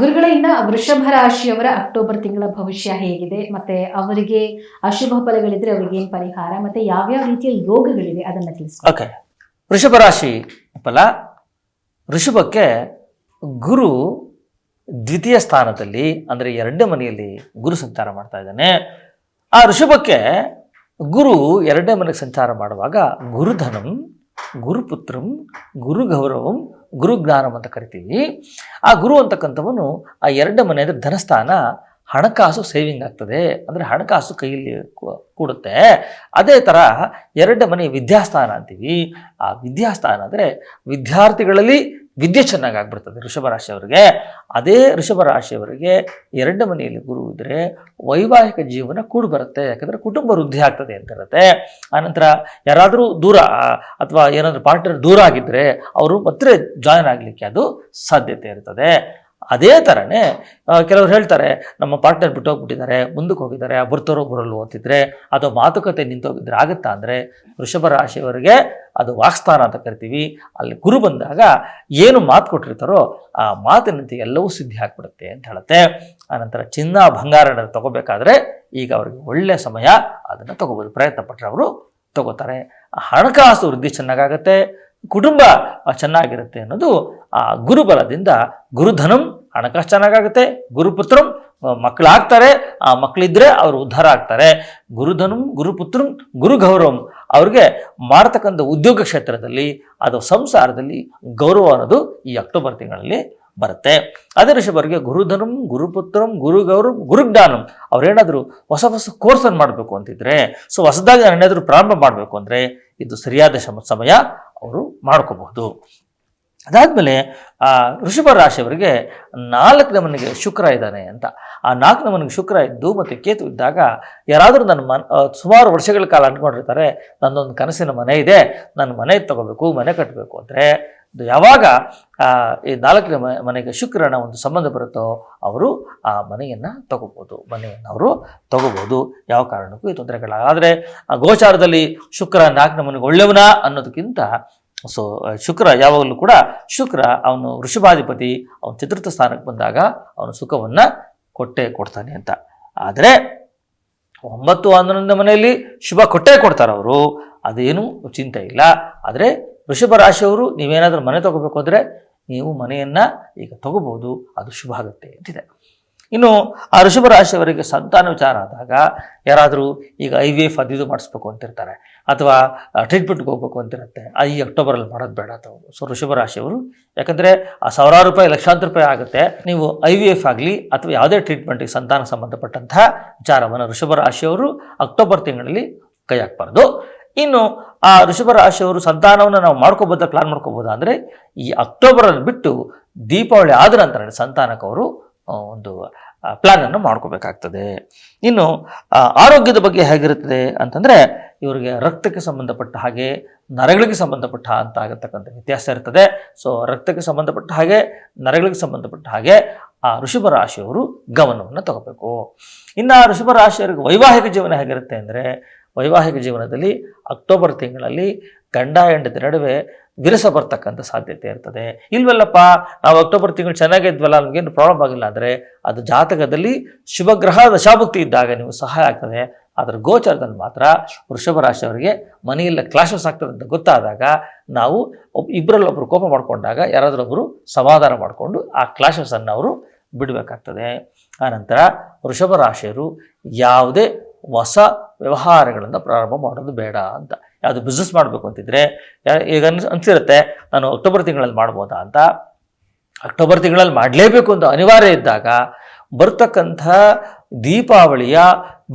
ಗುರುಗಳೇ ಇನ್ನ ವೃಷಭ ರಾಶಿಯವರ ಅಕ್ಟೋಬರ್ ತಿಂಗಳ ಭವಿಷ್ಯ ಹೇಗಿದೆ, ಮತ್ತೆ ಅವರಿಗೆ ಅಶುಭ ಫಲಗಳಿದ್ರೆ ಅವರಿಗೆ ಏನು ಪರಿಹಾರ, ಮತ್ತೆ ಯಾವ್ಯಾವ ರೀತಿಯ ಯೋಗಗಳಿವೆ ಅದನ್ನ ತಿಳಿಸಿ ಓಕೆ. ವೃಷಭ ರಾಶಿ ಫಲ ಋಷಭಕ್ಕೆ ಗುರು ದ್ವಿತೀಯ ಸ್ಥಾನದಲ್ಲಿ, ಅಂದರೆ ಎರಡನೇ ಮನೆಯಲ್ಲಿ ಗುರು ಸಂಚಾರ ಮಾಡ್ತಾ ಇದ್ದಾನೆ. ಆ ಋಷಭಕ್ಕೆ ಗುರು ಎರಡನೇ ಮನೆಗೆ ಸಂಚಾರ ಮಾಡುವಾಗ ಗುರುಧನಂ ಗುರುಪುತ್ರಂ ಗುರು ಗೌರವಂ ಗುರು ಜ್ಞಾನಂ ಅಂತ ಕರಿತೀವಿ. ಆ ಗುರು ಅಂತಕ್ಕಂಥವನು ಆ ಎರಡು ಮನೆ ಅಂದರೆ ಧನಸ್ಥಾನ ಹಣಕಾಸು ಸೇವಿಂಗ್ ಆಗ್ತದೆ. ಅಂದರೆ ಹಣಕಾಸು ಕೈಯಲ್ಲಿ ಕೂಡುತ್ತೆ. ಅದೇ ಥರ ಎರಡು ಮನೆ ವಿದ್ಯಾಸ್ಥಾನ ಅಂತೀವಿ. ಆ ವಿದ್ಯಾಸ್ಥಾನ ಅಂದರೆ ವಿದ್ಯಾರ್ಥಿಗಳಲ್ಲಿ ವಿದ್ಯೆ ಚೆನ್ನಾಗಿ ಆಗ್ಬಿಡ್ತದೆ ಋಷಭ ರಾಶಿಯವರಿಗೆ. ಅದೇ ಋಷಭ ರಾಶಿಯವರಿಗೆ ಎರಡು ಮನೆಯಲ್ಲಿ ಗುರು ಇದ್ದರೆ ವೈವಾಹಿಕ ಜೀವನ ಕೂಡು ಬರುತ್ತೆ. ಯಾಕಂದರೆ ಕುಟುಂಬ ವೃದ್ಧಿ ಆಗ್ತದೆ ಅಂತ ಇರುತ್ತೆ. ಆನಂತರ ಯಾರಾದರೂ ದೂರ ಅಥವಾ ಏನಾದರೂ ಪಾರ್ಟ್ನರ್ ದೂರ ಆಗಿದ್ದರೆ ಅವರು ಮತ್ತೆ ಜಾಯಿನ್ ಆಗಲಿಕ್ಕೆ ಅದು ಸಾಧ್ಯತೆ ಇರ್ತದೆ. ಅದೇ ಥರನೇ ಕೆಲವರು ಹೇಳ್ತಾರೆ, ನಮ್ಮ ಪಾರ್ಟ್ನರ್ ಬಿಟ್ಟು ಹೋಗ್ಬಿಟ್ಟಿದ್ದಾರೆ ಮುಂದಕ್ಕೆ ಹೋಗಿದ್ದಾರೆ ಬರ್ತರೋ ಬರಲು ಅಂತಿದ್ರೆ, ಅದು ಮಾತುಕತೆ ನಿಂತೋಗಿದ್ರೆ ಆಗುತ್ತಾ ಅಂದರೆ, ವೃಷಭ ರಾಶಿಯವರಿಗೆ ಅದು ವಾಕ್ಸ್ಥಾನ ಅಂತ ಕರಿತೀವಿ. ಅಲ್ಲಿ ಗುರು ಬಂದಾಗ ಏನು ಮಾತು ಕೊಟ್ಟಿರ್ತಾರೋ, ಆ ಮಾತಿನಂತೆ ಎಲ್ಲವೂ ಸಿದ್ಧಿ ಆಗ್ಬಿಡುತ್ತೆ ಅಂತ ಹೇಳುತ್ತೆ. ಆನಂತರ ಚಿನ್ನ ಬಂಗಾರ ತಗೋಬೇಕಾದ್ರೆ ಈಗ ಅವರಿಗೆ ಒಳ್ಳೆಯ ಸಮಯ, ಅದನ್ನು ತಗೋಬೋದು. ಪ್ರಯತ್ನ ಪಟ್ಟರೆ ಅವರು ತಗೋತಾರೆ. ಹಣಕಾಸು ವೃದ್ಧಿ ಚೆನ್ನಾಗಾಗತ್ತೆ. ಕುಟುಂಬ ಚೆನ್ನಾಗಿರುತ್ತೆ ಅನ್ನೋದು ಆ ಗುರುಬಲದಿಂದ ಗುರುಧನಂ ಹಣಕಾಸು ಚೆನ್ನಾಗಾಗುತ್ತೆ, ಗುರುಪುತ್ರಂ ಮಕ್ಕಳಾಗ್ತಾರೆ, ಆ, ಮಕ್ಕಳಿದ್ರೆ ಅವರು ಉದ್ಧಾರ ಆಗ್ತಾರೆ. ಗುರುಧನಂ, ಗುರುಪುತ್ರಂ ಗುರು ಗೌರವಂ ಅವ್ರಿಗೆ ಮಾಡ್ತಕ್ಕಂಥ ಉದ್ಯೋಗ ಕ್ಷೇತ್ರದಲ್ಲಿ, ಅದು ಸಂಸಾರದಲ್ಲಿ ಗೌರವ ಅನ್ನೋದು ಈ ಅಕ್ಟೋಬರ್ ತಿಂಗಳಲ್ಲಿ ಬರುತ್ತೆ. ಅದೇ ಋಷಭರಿಗೆ ಗುರುಧನಂ ಗುರುಪುತ್ರಂ ಗುರು ಗೌರವ್ ಗುರುಜ್ಞಾನಂ ಅವ್ರೇನಾದರೂ ಹೊಸ ಹೊಸ ಕೋರ್ಸನ್ನು ಮಾಡಬೇಕು ಅಂತಿದ್ರೆ, ಸೊ ಹೊಸದಾಗಿ ನಾನು ಏನಾದರೂ ಪ್ರಾರಂಭ ಮಾಡಬೇಕು ಅಂದರೆ ಇದು ಸರಿಯಾದ ಸಮಯ ಅವರು ಮಾಡ್ಕೋಬಹುದು. ಅದಾದಮೇಲೆ, ಆ ಋಷಭ ರಾಶಿಯವರಿಗೆ ನಾಲ್ಕನೇ ಮನೆಗೆ ಶುಕ್ರ ಇದ್ದಾನೆ ಅಂತ. ಆ ನಾಲ್ಕನೇ ಮನೆಗೆ ಶುಕ್ರ ಇದ್ದು ಮತ್ತು ಕೇತು ಇದ್ದಾಗ ಯಾರಾದರೂ ನನ್ನ ಮನ್ ಸುಮಾರು ವರ್ಷಗಳ ಕಾಲ ಅಂದ್ಕೊಂಡಿರ್ತಾರೆ ನನ್ನೊಂದು ಕನಸಿನ ಮನೆ ಇದೆ, ನನ್ನ ಮನೆ ತಗೋಬೇಕು, ಮನೆ ಕಟ್ಟಬೇಕು ಅಂದರೆ ಯಾವಾಗ ಈ ನಾಲ್ಕನೇ ಮನೆಗೆ ಶುಕ್ರನ ಒಂದು ಸಂಬಂಧ ಬರುತ್ತೋ ಅವರು ಆ ಮನೆಯನ್ನು ತಗೋಬೋದು. ಮನೆಯನ್ನು ಅವರು ತಗೋಬೋದು. ಯಾವ ಕಾರಣಕ್ಕೂ ಈ ತೊಂದರೆಗಳ ಆದರೆ ಗೋಚಾರದಲ್ಲಿ ಶುಕ್ರ ನಾಲ್ಕನೇ ಮನೆಗೆ ಒಳ್ಳೆಯವನ ಅನ್ನೋದಕ್ಕಿಂತ, ಸೊ, ಶುಕ್ರ ಯಾವಾಗಲೂ ಕೂಡ ಶುಕ್ರ ಅವನು ವೃಷಭಾಧಿಪತಿ, ಅವನು ಚತುರ್ಥ ಸ್ಥಾನಕ್ಕೆ ಬಂದಾಗ ಅವನು ಸುಖವನ್ನು ಕೊಟ್ಟೇ ಕೊಡ್ತಾನೆ ಅಂತ. ಆದರೆ, ಒಂಬತ್ತು ಹನ್ನೊಂದನೇ ಮನೆಯಲ್ಲಿ ಶುಭ ಕೊಟ್ಟೇ ಕೊಡ್ತಾರೆ ಅವರು ಅದೇನು ಚಿಂತೆ ಇಲ್ಲ. ಆದರೆ ವೃಷಭ ರಾಶಿಯವರು ನೀವೇನಾದರೂ ಮನೆ ತಗೋಬೇಕು ಅಂದರೆ ನೀವು ಮನೆಯನ್ನು ಈಗ ತಗೋಬೋದು ಅದು ಶುಭ ಆಗುತ್ತೆ ಅಂತಿದೆ. ಇನ್ನು ಆ ಋಷಭ ರಾಶಿಯವರಿಗೆ ಸಂತಾನ ವಿಚಾರ ಆದಾಗ ಯಾರಾದರೂ ಈಗ ಐ ವಿ ಎಫ್ ಅದು ಇದು ಮಾಡಿಸ್ಬೇಕು ಅಂತಿರ್ತಾರೆ ಅಥವಾ ಟ್ರೀಟ್ಮೆಂಟ್ಗೆ ಹೋಗ್ಬೇಕು ಅಂತಿರುತ್ತೆ. ಆ, ಈ ಅಕ್ಟೋಬರಲ್ಲಿ ಮಾಡೋದು ಬೇಡ ಅಂತ ಸೊ ಋಷಭ ರಾಶಿಯವರು, ಯಾಕಂದರೆ ಆ ಸಾವಿರಾರು ರೂಪಾಯಿ, ಲಕ್ಷಾಂತರ ರೂಪಾಯಿ ಆಗುತ್ತೆ. ನೀವು ಐ ವಿ ಎಫ್ ಆಗಲಿ ಅಥವಾ ಯಾವುದೇ ಟ್ರೀಟ್ಮೆಂಟಿಗೆ ಸಂತಾನ ಸಂಬಂಧಪಟ್ಟಂತಹ ವಿಚಾರವನ್ನು ಋಷಭ ರಾಶಿಯವರು ಅಕ್ಟೋಬರ್ ತಿಂಗಳಲ್ಲಿ ಕೈ ಹಾಕ್ಬಾರ್ದು. ಇನ್ನು ಆ ಋಷಭ ರಾಶಿಯವರು ಸಂತಾನವನ್ನು ನಾವು ಮಾಡ್ಕೋಬೋದ ಪ್ಲಾನ್ ಮಾಡ್ಕೋಬೋದಾ ಅಂದರೆ ಈ ಅಕ್ಟೋಬರಲ್ಲಿ ಬಿಟ್ಟು ದೀಪಾವಳಿ ಆದ ನಂತರ ಸಂತಾನಕ್ಕೆ ಅವರು ಒಂದು ಪ್ಲ್ಯಾನನ್ನು ಮಾಡ್ಕೋಬೇಕಾಗ್ತದೆ. ಇನ್ನು ಆರೋಗ್ಯದ ಬಗ್ಗೆ ಹೇಗಿರುತ್ತದೆ ಅಂತಂದರೆ ಇವರಿಗೆ ರಕ್ತಕ್ಕೆ ಸಂಬಂಧಪಟ್ಟ ಹಾಗೆ, ನರಗಳಿಗೆ ಸಂಬಂಧಪಟ್ಟ ಅಂತ ಆಗತಕ್ಕಂಥ ವ್ಯತ್ಯಾಸ ಇರ್ತದೆ. ಸೊ ರಕ್ತಕ್ಕೆ ಸಂಬಂಧಪಟ್ಟ ಹಾಗೆ, ನರಗಳಿಗೆ ಸಂಬಂಧಪಟ್ಟ ಹಾಗೆ ಆ ಋಷಭ ರಾಶಿಯವರು ಗಮನವನ್ನು ತಗೋಬೇಕು. ಇನ್ನು ಆ ಋಷಭ ರಾಶಿಯವರಿಗೆ ವೈವಾಹಿಕ ಜೀವನ ಹೇಗಿರುತ್ತೆ ಅಂದರೆ ವೈವಾಹಿಕ ಜೀವನದಲ್ಲಿ ಅಕ್ಟೋಬರ್ ತಿಂಗಳಲ್ಲಿ ಗಂಡ ಹೆಂಡತಿ ನಡುವೆ ವಿರಸ ಬರ್ತಕ್ಕಂಥ ಸಾಧ್ಯತೆ ಇರ್ತದೆ. ಇಲ್ವಲ್ಲಪ್ಪ, ನಾವು ಅಕ್ಟೋಬರ್ ತಿಂಗಳು ಚೆನ್ನಾಗಿದ್ವಲ್ಲ, ನಮಗೇನು ಪ್ರಾಬ್ಲಮ್ ಆಗಿಲ್ಲ ಅಂದರೆ ಅದು ಜಾತಕದಲ್ಲಿ ಶುಭಗ್ರಹ, ದಶಾಭುಕ್ತಿ ಇದ್ದಾಗ ನೀವು ಸಹಾಯ ಆಗ್ತದೆ. ಅದರ ಗೋಚರದಲ್ಲಿ ಮಾತ್ರ ವೃಷಭ ರಾಶಿಯವರಿಗೆ ಮನೆಯಲ್ಲ ಕ್ಲಾಶಸ್ ಆಗ್ತದೆ ಅಂತ ಗೊತ್ತಾದಾಗ ನಾವು ಇಬ್ಬರಲ್ಲೊಬ್ಬರು ಕೋಪ ಮಾಡಿಕೊಂಡಾಗ ಯಾರಾದರೂ ಒಬ್ಬರು ಸಮಾಧಾನ ಮಾಡಿಕೊಂಡು ಆ ಕ್ಲಾಶಸನ್ನು ಅವರು ಬಿಡಬೇಕಾಗ್ತದೆ. ಆನಂತರ ವೃಷಭ ರಾಶಿಯರು ಯಾವುದೇ ಹೊಸ ವ್ಯವಹಾರಗಳನ್ನು ಪ್ರಾರಂಭ ಮಾಡೋದು ಬೇಡ ಅಂತ. ಯಾವುದು ಬಿಸ್ನೆಸ್ ಮಾಡಬೇಕು ಅಂತಿದ್ರೆ ಈಗ ಅನ್ಸ್, ಅನ್ಸಿರುತ್ತೆ, ನಾನು ಅಕ್ಟೋಬರ್ ತಿಂಗಳಲ್ಲಿ ಮಾಡ್ಬೋದಾ ಅಂತ. ಅಕ್ಟೋಬರ್ ತಿಂಗಳಲ್ಲಿ ಮಾಡಲೇಬೇಕು ಅಂತ ಅನಿವಾರ್ಯ ಇದ್ದಾಗ, ಬರ್ತಕ್ಕಂಥ ದೀಪಾವಳಿಯ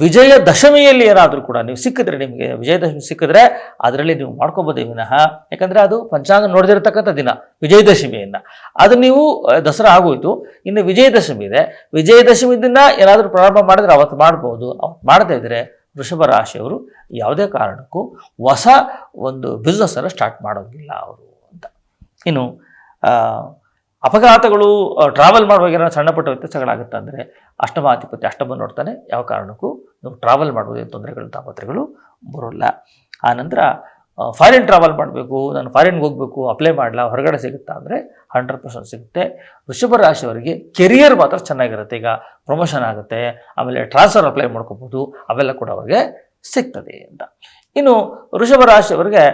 ವಿಜಯ ದಶಮಿಯಲ್ಲಿ ಏನಾದರೂ ಕೂಡ ನೀವು ಸಿಕ್ಕಿದ್ರೆ ನಿಮಗೆ ವಿಜಯದಶಮಿ ಸಿಕ್ಕಿದ್ರೆ ಅದರಲ್ಲಿ ನೀವು ಮಾಡ್ಕೋಬೋದೇ ವಿನಃ. ಯಾಕಂದರೆ ಅದು ಪಂಚಾಂಗ ನೋಡದಿರತಕ್ಕಂಥ ದಿನ ವಿಜಯದಶಮಿಯನ್ನು ಅದು ನೀವು ದಸರಾ ಆಗೋಯ್ತು. ಇನ್ನು ವಿಜಯದಶಮಿ ಇದೆ. ವಿಜಯದಶಮಿ ದಿನ ಏನಾದರೂ ಪ್ರಾರಂಭ ಮಾಡಿದ್ರೆ ಅವತ್ತು ಮಾಡ್ಬೋದು. ಅವತ್ತು ಮಾಡದೇ ಇದ್ದರೆ ವೃಷಭ ರಾಶಿಯವರು ಯಾವುದೇ ಕಾರಣಕ್ಕೂ ಹೊಸ ಒಂದು ಬಿಸ್ನೆಸ್ಸನ್ನು ಸ್ಟಾರ್ಟ್ ಮಾಡೋದಿಲ್ಲ ಅವರು ಅಂತ. ಇನ್ನು ಅಪಘಾತಗಳು ಟ್ರಾವೆಲ್ ಮಾಡುವಾಗ ಏನಾದ್ರು ಸಣ್ಣ ಪುಟ್ಟ ವ್ಯತ್ಯಾಸಗಳಾಗುತ್ತೆ ಅಂದರೆ ಅಷ್ಟಮಾಧಿಪತಿ ಅಷ್ಟಮ ನೋಡ್ತಾನೆ. ಯಾವ ಕಾರಣಕ್ಕೂ ನೀವು ಟ್ರಾವೆಲ್ ಮಾಡ್ಬೋದು ತೊಂದರೆಗಳು ತಾಪತ್ರೆಗಳು ಬರೋಲ್ಲ. ಆನಂತರ ಫಾರಿನ್ ಟ್ರಾವೆಲ್ ಮಾಡಬೇಕು, ನಾನು ಫಾರಿನ್ಗೆ ಹೋಗಬೇಕು ಅಪ್ಲೈ ಮಾಡಲ, ಹೊರಗಡೆ ಸಿಗುತ್ತಾ ಅಂದರೆ ಹಂಡ್ರೆಡ್ ಪರ್ಸೆಂಟ್ ಸಿಗುತ್ತೆ. ವೃಷಭ ರಾಶಿಯವರಿಗೆ ಕೆರಿಯರ್ ಮಾತ್ರ ಚೆನ್ನಾಗಿರುತ್ತೆ. ಈಗ ಪ್ರಮೋಷನ್ ಆಗುತ್ತೆ, ಆಮೇಲೆ ಟ್ರಾನ್ಸ್ಫರ್ ಅಪ್ಲೈ ಮಾಡ್ಕೋಬೋದು, ಅವೆಲ್ಲ ಕೂಡ ಅವ್ರಿಗೆ ಸಿಗ್ತದೆ ಅಂತ. ಇನ್ನು ವೃಷಭ ರಾಶಿಯವರಿಗೆ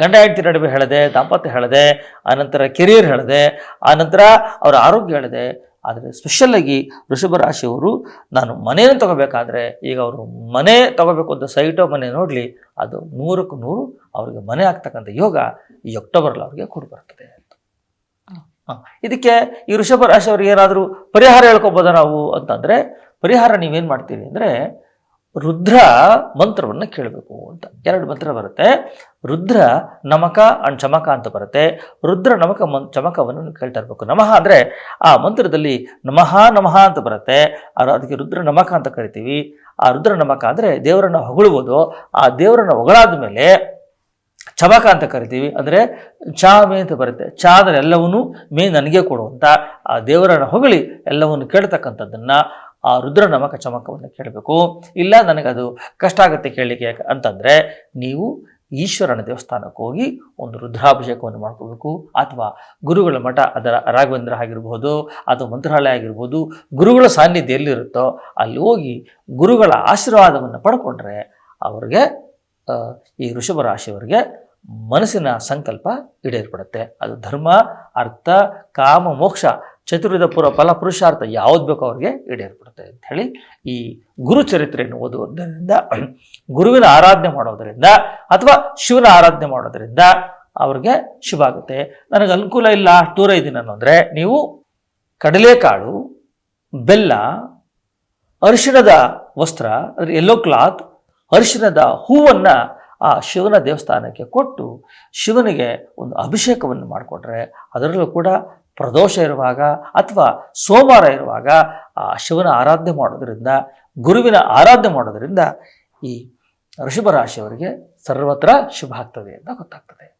ಗಂಡ ಹೆಂಡತಿ ನಡುವೆ ಹೇಳಿದೆ, ದಾಂಪತ್ಯ ಹೇಳಿದೆ ಆನಂತರ ಕೆರಿಯರ್ ಹೇಳಿದೆ ಆನಂತರ ಅವರ ಆರೋಗ್ಯ ಹೇಳಿದೆ ಆದರೆ ಸ್ಪೆಷಲ್ಲಾಗಿ ವೃಷಭ ರಾಶಿಯವರು, ನಾನು ಮನೆಯನ್ನು ತಗೋಬೇಕಾದ್ರೆ ಈಗ ಅವರು ಮನೆ ತಗೋಬೇಕು ಅಂತ ಸೈಟೋ ಮನೆ ನೋಡಲಿ, ಅದು ನೂರಕ್ಕೂ ನೂರು ಅವರಿಗೆ ಮನೆ ಆಗ್ತಕ್ಕಂಥ ಯೋಗ ಈ ಅಕ್ಟೋಬರಲ್ಲಿ ಅವರಿಗೆ ಕೊಡು ಬರ್ತದೆ ಅಂತ. ಇದಕ್ಕೆ ಈ ವೃಷಭ ರಾಶಿಯವ್ರಿಗೆ ಏನಾದರೂ ಪರಿಹಾರ ಹೇಳ್ಕೊಬೋದ ನಾವು ಅಂತಂದರೆ, ಪರಿಹಾರ ನೀವೇನು ಮಾಡ್ತೀರಿ ಅಂದರೆ ರುದ್ರ ಮಂತ್ರವನ್ನು ಕೇಳಬೇಕು ಅಂತ. ಎರಡು ಮಂತ್ರ ಬರುತ್ತೆ. ರುದ್ರ ನಮಕ ಅಂಡ್ ಚಮಕ ಅಂತ ಬರುತ್ತೆ. ರುದ್ರ ನಮಕ ಮನ್, ಚಮಕವನ್ನು ಕೇಳ್ತಾ ಇರಬೇಕು. ನಮಃ ಅಂದರೆ ಆ ಮಂತ್ರದಲ್ಲಿ ನಮಃ ನಮಃ ಅಂತ ಬರುತ್ತೆ. ಅದು ಅದಕ್ಕೆ ರುದ್ರ ನಮಕ ಅಂತ ಕರಿತೀವಿ. ಆ ರುದ್ರ ನಮಕ ಅಂದರೆ ದೇವರನ್ನ ಹೊಗಳುವುದು ಆ ದೇವರನ್ನ ಹೊಗಳಾದ ಮೇಲೆ ಚಮಕ ಅಂತ ಕರಿತೀವಿ. ಅಂದರೆ ಚಾ ಮೇ ಅಂತ ಬರುತ್ತೆ. ಚಾ ಅಂದರೆ ಎಲ್ಲವನ್ನೂ ಮೇ ನನಗೆ ಕೊಡುವಂಥ ಆ ದೇವರನ್ನು ಹೊಗಳಿ ಎಲ್ಲವನ್ನು ಕೇಳ್ತಕ್ಕಂಥದ್ದನ್ನು ಆ ರುದ್ರ ನಮಕ ಚಮಕವನ್ನು ಕೇಳಬೇಕು. ಇಲ್ಲ, ನನಗದು ಕಷ್ಟ ಆಗುತ್ತೆ ಕೇಳಲಿಕ್ಕೆ ಅಂತಂದರೆ ನೀವು ಈಶ್ವರನ ದೇವಸ್ಥಾನಕ್ಕೆ ಹೋಗಿ ಒಂದು ರುದ್ರಾಭಿಷೇಕವನ್ನು ಮಾಡ್ಕೋಬೇಕು. ಅಥವಾ ಗುರುಗಳ ಮಠ ಅದರ ರಾಘವೇಂದ್ರ ಆಗಿರ್ಬೋದು, ಅಥವಾ ಮಂತ್ರಾಲಯ ಆಗಿರ್ಬೋದು, ಗುರುಗಳ ಸಾನ್ನಿಧ್ಯ ಎಲ್ಲಿರುತ್ತೋ ಅಲ್ಲಿ ಹೋಗಿ ಗುರುಗಳ ಆಶೀರ್ವಾದವನ್ನು ಪಡ್ಕೊಂಡ್ರೆ ಅವ್ರಿಗೆ ಈ ಋಷಭ ರಾಶಿಯವರಿಗೆ ಮನಸ್ಸಿನ ಸಂಕಲ್ಪ ಈಡೇರ್ಪಡುತ್ತೆ. ಅದು ಧರ್ಮ, ಅರ್ಥ, ಕಾಮ, ಮೋಕ್ಷ ಚತುರ್ವಿಧ ಪುರ ಫಲ ಪುರುಷಾರ್ಥ ಯಾವ್ದು ಬೇಕೋ ಅವ್ರಿಗೆ ಈಡೇರ್ಪಡುತ್ತೆ ಅಂತ ಹೇಳಿ ಈ ಗುರು ಚರಿತ್ರೆಯನ್ನು ಓದುವುದರಿಂದ, ಗುರುವಿನ ಆರಾಧನೆ ಮಾಡೋದರಿಂದ ಅಥವಾ ಶಿವನ ಆರಾಧನೆ ಮಾಡೋದರಿಂದ ಅವ್ರಿಗೆ ಶುಭ ಆಗುತ್ತೆ. ನನಗೆ ಅನುಕೂಲ ಇಲ್ಲ ದೂರ ಇದ್ದೀನಿ ಅನ್ನೋದ್ರೆ ನೀವು ಕಡಲೆಕಾಳು, ಬೆಲ್ಲ, ಅರಿಶಿಣದ ವಸ್ತ್ರ, ಅಂದರೆ ಯೆಲ್ಲೋ ಕ್ಲಾತ್ ಅರಿಶಿಣದ ಹೂವನ್ನು ಆ ಶಿವನ ದೇವಸ್ಥಾನಕ್ಕೆ ಕೊಟ್ಟು ಶಿವನಿಗೆ ಒಂದು ಅಭಿಷೇಕವನ್ನು ಮಾಡಿಕೊಟ್ರೆ ಅದರಲ್ಲೂ ಕೂಡ ಪ್ರದೋಷ ಇರುವಾಗ ಅಥವಾ ಸೋಮವಾರ ಇರುವಾಗ ಆ ಶಿವನ ಆರಾಧನೆ ಮಾಡೋದರಿಂದ, ಗುರುವಿನ ಆರಾಧನೆ ಮಾಡೋದರಿಂದ ಈ ಋಷಭ ರಾಶಿಯವರಿಗೆ ಸರ್ವತ್ರ ಶುಭ ಆಗ್ತದೆ ಅಂತ ಗೊತ್ತಾಗ್ತದೆ.